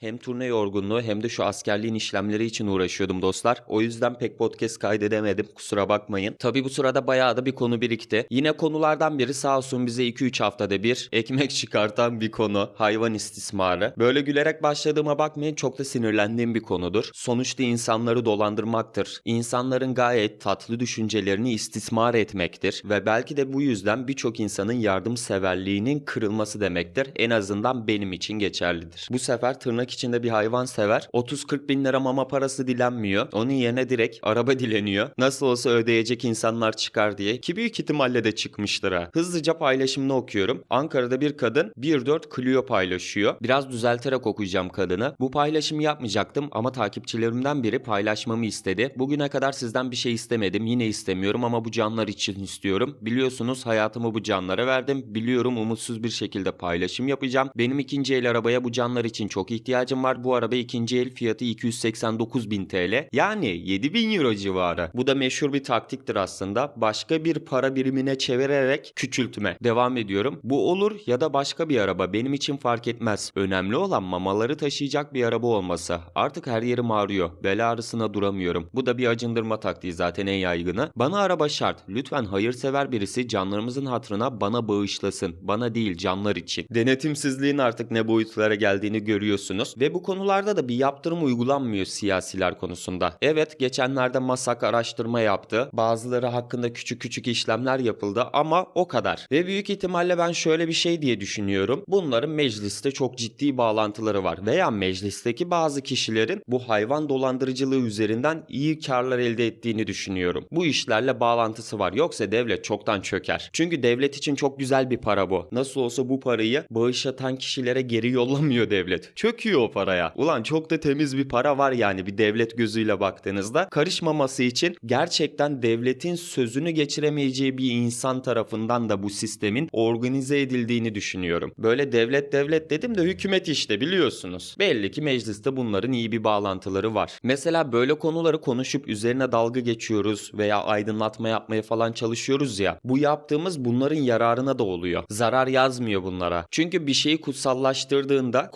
Hem turne yorgunluğu hem de şu askerliğin işlemleri için uğraşıyordum dostlar. O yüzden pek podcast kaydedemedim. Kusura bakmayın. Tabi bu sırada bayağı da bir konu birikti. Yine konulardan biri sağ olsun bize 2-3 haftada bir ekmek çıkartan bir konu. Hayvan istismarı. Böyle gülerek başladığıma bakmayın çok da sinirlendiğim bir konudur. Sonuçta insanları dolandırmaktır. İnsanların gayet tatlı düşüncelerini istismar etmektir. Ve belki de bu yüzden birçok insanın yardımseverliğinin kırılması demektir. En azından benim için geçerlidir. Bu sefer tırnak içinde bir hayvan sever. 30-40 bin lira mama parası dilenmiyor. Onun yerine direkt araba dileniyor. Nasıl olsa ödeyecek insanlar çıkar diye. Ki büyük ihtimalle de çıkmıştır ha. Hızlıca paylaşımını okuyorum. Ankara'da bir kadın 1.4 Clio paylaşıyor. Biraz düzelterek okuyacağım kadını. Bu paylaşımı yapmayacaktım ama takipçilerimden biri paylaşmamı istedi. Bugüne kadar sizden bir şey istemedim. Yine istemiyorum ama bu canlar için istiyorum. Biliyorsunuz hayatımı bu canlara verdim. Biliyorum umutsuz bir şekilde paylaşım yapacağım. Benim ikinci el arabaya bu canlar için çok ihtiyacım var. Bu araba ikinci el fiyatı 289 bin TL. Yani 7 bin euro civarı. Bu da meşhur bir taktiktir aslında. Başka bir para birimine çevirerek küçültme. Devam ediyorum. Bu olur ya da başka bir araba. Benim için fark etmez. Önemli olan mamaları taşıyacak bir araba olması. Artık her yerim ağrıyor. Bel ağrısına duramıyorum. Bu da bir acındırma taktiği zaten en yaygını. Bana araba şart. Lütfen hayırsever birisi canlarımızın hatırına bana bağışlasın. Bana değil canlar için. Denetimsizliğin artık ne boyutlara geldiğini görüyorsunuz. Ve bu konularda da bir yaptırım uygulanmıyor siyasiler konusunda. Evet geçenlerde MASAK araştırma yaptı. Bazıları hakkında küçük küçük işlemler yapıldı ama o kadar. Ve büyük ihtimalle ben şöyle bir şey diye düşünüyorum. Bunların mecliste çok ciddi bağlantıları var. Veya meclisteki bazı kişilerin bu hayvan dolandırıcılığı üzerinden iyi karlar elde ettiğini düşünüyorum. Bu işlerle bağlantısı var. Yoksa devlet çoktan çöker. Çünkü devlet için çok güzel bir para bu. Nasıl olsa bu parayı bağış atan kişilere geri yollamıyor devlet. Çöküyor o paraya. Ulan çok da temiz bir para var yani bir devlet gözüyle baktığınızda. Karışmaması için gerçekten devletin sözünü geçiremeyeceği bir insan tarafından da bu sistemin organize edildiğini düşünüyorum. Böyle devlet devlet dedim de hükümet işte biliyorsunuz. Belli ki mecliste bunların iyi bir bağlantıları var. Mesela böyle konuları konuşup üzerine dalga geçiyoruz veya aydınlatma yapmaya falan çalışıyoruz ya. Bu yaptığımız bunların yararına da oluyor. Zarar yazmıyor bunlara. Çünkü bir şeyi kutsallaştırdığında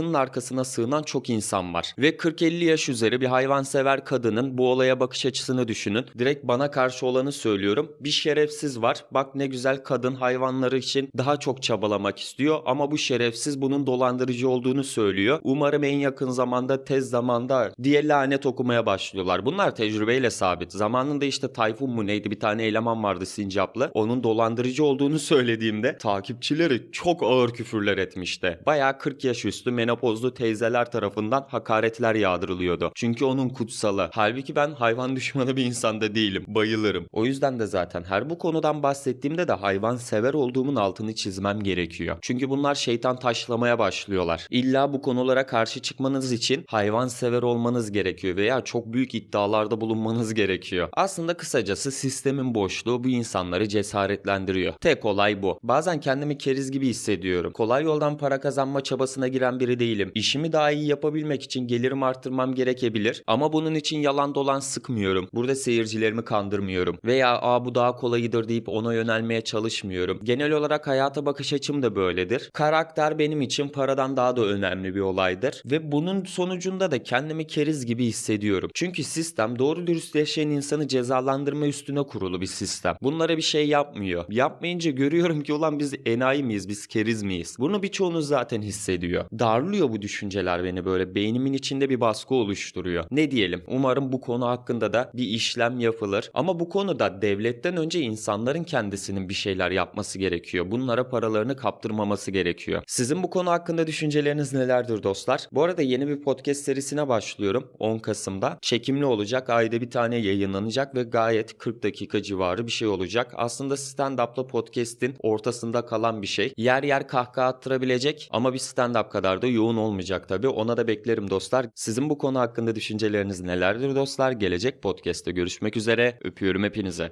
kutsallaşmasının arkasına sığınan çok insan var. Ve 40-50 yaş üzeri bir hayvansever kadının bu olaya bakış açısını düşünün. Direkt bana karşı olanı söylüyorum. Bir şerefsiz var. Bak ne güzel kadın hayvanları için daha çok çabalamak istiyor ama bu şerefsiz bunun dolandırıcı olduğunu söylüyor. Umarım en yakın zamanda tez zamanda diye lanet okumaya başlıyorlar. Bunlar tecrübeyle sabit. Zamanında işte Tayfun mu neydi bir tane eleman vardı sincaplı. Onun dolandırıcı olduğunu söylediğimde takipçileri çok ağır küfürler etmişti. Bayağı 40 yaş üstü menopozlu teyzeler tarafından hakaretler yağdırılıyordu. Çünkü onun kutsalı. Halbuki ben hayvan düşmanı bir insanda değilim. Bayılırım. O yüzden de zaten her bu konudan bahsettiğimde de hayvan sever olduğumun altını çizmem gerekiyor. Çünkü bunlar şeytan taşlamaya başlıyorlar. İlla bu konulara karşı çıkmanız için hayvan sever olmanız gerekiyor veya çok büyük iddialarda bulunmanız gerekiyor. Aslında kısacası sistemin boşluğu bu insanları cesaretlendiriyor. Tek olay bu. Bazen kendimi keriz gibi hissediyorum. Kolay yoldan para kazanma çabasına giren biri değilim. İşimi daha iyi yapabilmek için gelirimi arttırmam gerekebilir ama bunun için yalan dolan sıkmıyorum. Burada seyircilerimi kandırmıyorum. Veya aa bu daha kolayıdır deyip ona yönelmeye çalışmıyorum. Genel olarak hayata bakış açım da böyledir. Karakter benim için paradan daha da önemli bir olaydır. Ve bunun sonucunda da kendimi keriz gibi hissediyorum. Çünkü sistem doğru dürüst yaşayan insanı cezalandırma üstüne kurulu bir sistem. Bunlara bir şey yapmıyor. Yapmayınca görüyorum ki ulan biz enayi miyiz, biz keriz miyiz? Bunu birçoğunuz zaten hissediyor. Darlıyor bu düşünceler beni böyle. Beynimin içinde bir baskı oluşturuyor. Ne diyelim? Umarım bu konu hakkında da bir işlem yapılır. Ama bu konuda devletten önce insanların kendisinin bir şeyler yapması gerekiyor. Bunlara paralarını kaptırmaması gerekiyor. Sizin bu konu hakkında düşünceleriniz nelerdir dostlar? Bu arada yeni bir podcast serisine başlıyorum 10 Kasım'da. Çekimli olacak. Ayda bir tane yayınlanacak ve gayet 40 dakika civarı bir şey olacak. Aslında stand-up'la podcast'in ortasında kalan bir şey. Yer yer kahkaha attırabilecek ama bir stand-up kadar da yoğun olmayacak tabii. Ona da beklerim dostlar. Sizin bu konu hakkında düşünceleriniz nelerdir dostlar? Gelecek podcast'te görüşmek üzere. Öpüyorum hepinize.